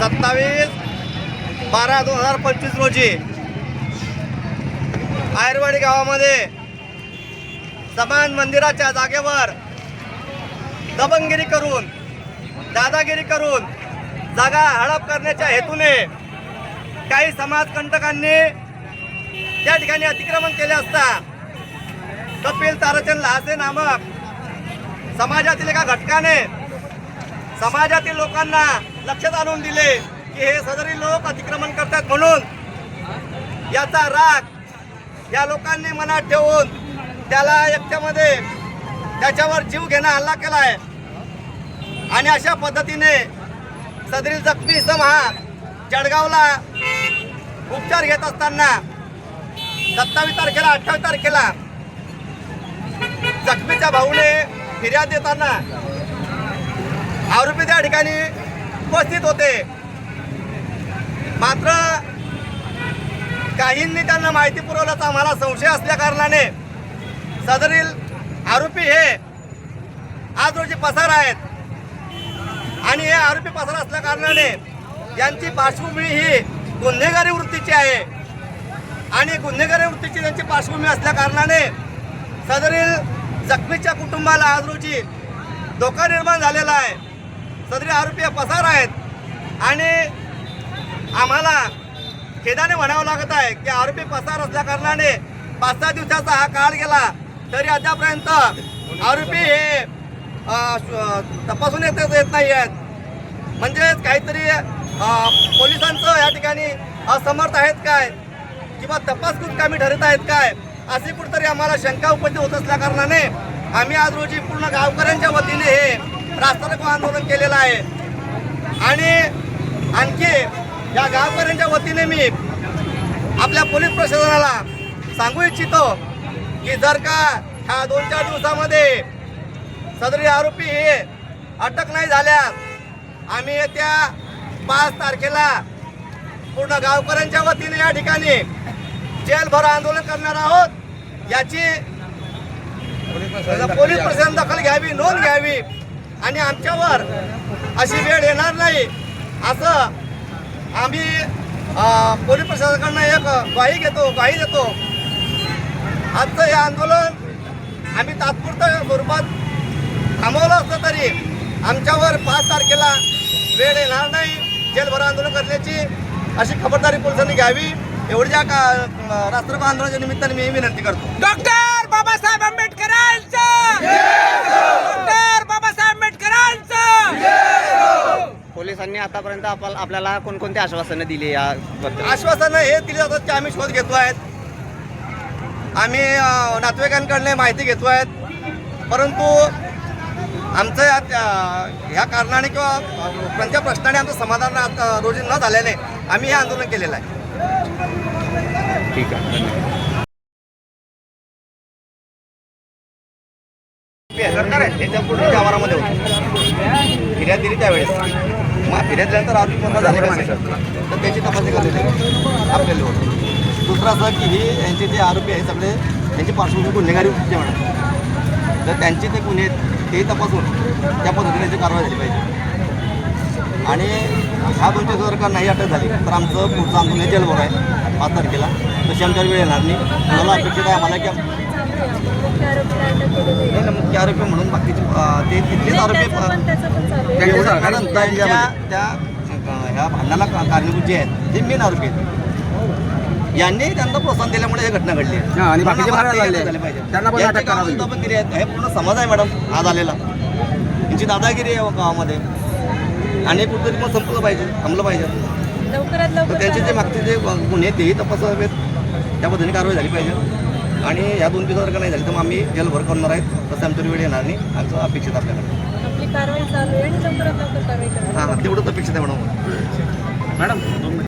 सत्तावीस बारा दोन हजार पंचवीस रोजी. आयरवाडी गावामध्ये समान मंदिराच्या जागेवर दबंगिरी करून दादागिरी करून जागा हडप करण्याच्या हेतूने काही समाजकंटकांनी त्या ठिकाणी अतिक्रमण केले असता कपिल ताराचंद लहासे नामक समाजातील एका घटकाने समाजातील लोकांना लक्षात आणून दिले की हे सदरी लोक अतिक्रमण करतात म्हणून याचा राग या लोकांनी मनात ठेवून त्याला एकट्यामध्ये त्याच्यावर जीव घेणं हल्ला केला आहे आणि अशा पद्धतीने सदरील जखमी इसम हा जळगावला उपचार घेत असताना सत्तावीस तारखेला अठ्ठावीस तारखेला जखमीच्या भाऊने फिर्याद देताना आरोपी त्या ठिकाणी उपस्थित होते. मात्र काहींनी त्यांना माहिती पुरवल्याचा आम्हाला संशय असल्या कारणाने सदरील आरोपी हे आज रोजी पसार आहेत. आणि हे आरोपी पसार असल्या कारणाने यांची पार्श्वभूमी ही गुन्हेगारी वृत्तीची आहे. आणि गुन्हेगारी वृत्तीची त्यांची पार्श्वभूमी असल्या कारणाने सदरील जखमीच्या कुटुंबाला आज रोजी धोका निर्माण झालेला आहे. सदरी आरोपी हे पसार आहेत. आणि आम्हाला खेदाने म्हणावं लागत आहे की आरोपी पसार असल्या कारणाने पाच सहा दिवसाचा हा काळ गेला तरी अद्यापर्यंत आरोपी हे श- तपासून येत येत नाही आहेत. म्हणजेच काहीतरी पोलिसांचं या ठिकाणी असमर्थ आहेत काय? किंवा तपास कामी ठरत आहेत काय? अशी कुठेतरी आम्हाला शंका उपस्थित होत असल्या कारणाने आम्ही आज रोजी पूर्ण गावकऱ्यांच्या वतीने हे रास्ता रोको आंदोलन केलेलं आहे. आणि आणखी या गावकऱ्यांच्या वतीने मी आपल्या पोलीस प्रशासनाला सांगू इच्छितो की जर का ह्या दोन चार दिवसामध्ये सदरी आरोपी हे अटक नाही झाल्यास आम्ही येत्या पाच तारखेला पूर्ण गावकऱ्यांच्या वतीने या ठिकाणी जेलभर आंदोलन करणार आहोत. याची पोलीस प्रशासन दखल घ्यावी नोंद घ्यावी. आणि आमच्यावर अशी वेळ येणार नाही. असं आम्ही पोलीस प्रशासनाकडनं एक ग्वाही घेतो ग्वाही देतो. आजचं हे आंदोलन आम्ही तात्पुरतं स्वरूपात थांबवलं असतं तरी आमच्यावर पाच तारखेला वेळ येणार नाही. जेलभर आंदोलन करण्याची अशी खबरदारी पोलिसांनी घ्यावी. एवढी ज्या का राष्ट्रपती आंदोलनाच्या निमित्ताने मी विनंती करतो. डॉक्टर बाबासाहेब आंबेडकरांचं डॉक्टर बाबासाहेब आंबेडकरांचं पोलिसांनी आतापर्यंत आपल- आपल्याला कोणकोणते आश्वासनं दिली याबद्दल आश्वासनं हे दिली जातात की आम्ही शोध घेतो आहेत. आम्ही नातेवाईकांकडनं माहिती घेतो आहेत. परंतु आमचं या ह्या कारणाने किंवा कोणत्या प्रश्नाने आमचं समाधान रोजी न झाल्याने आम्ही हे आंदोलन केलेलं आहे. ठीक आहे. सरकार आहे त्याच्या पूर्ण व्यवहारामध्ये होतं. फिर्याद दिली त्यावेळेस. मग फिर्याद दिल्यानंतर आरोपी कोणता झाले कसे तर त्याची तपासणी करण्यात आपल्याला दुसरं असं की हे यांचे जे आरोपी आहेत सगळे त्यांची पार्श्वभूमी गुन्हेगारी होती म्हणा मॅडम तर त्यांचे ते गुन्हे आहेत ते तपासून त्या पद्धतीने त्याची कारवाई झाली पाहिजे. आणि ह्या दोनशे जर का नाही अटक झाली? तर आमचं पुढचं आंदोलन हे जेलभर आहे. पाच तारखेला. तशी आमच्यावर वेळ येणार नाही. मला अपेक्षित आहे आम्हाला की नाही मुख्य आरोपी म्हणून बाकीचे ते तिथलेच आरोपी कारण त्यांच्या त्या ह्या भांडणाला कारणीभूत जे आहेत ते मेन आरोपी आहेत. यांनी त्यांना प्रोत्साहन दिल्यामुळे हे घटना घडली आहे. आणि बाकीचे पण आहेत. हे पूर्ण समाज आहे मॅडम. आज आलेला. यांची दादागिरी आहे गावामध्ये. आणि कुठेतरी पण संपलं पाहिजे थांबलं पाहिजे. लवकरात तर लवकर त्यांचे जे मागचे जे गुन्हे तेही तपासावेत. त्या पद्धतीने कारवाई झाली पाहिजे. आणि ह्या दोन दिवसात जर का नाही झाली तर मग आम्ही जेलभर करणार आहेत. तसं आमच्या वेळ येणार नाही. आमचं अपेक्षित आपल्याकडे हां हां तेवढंच अपेक्षित आहे मॅडम मॅडम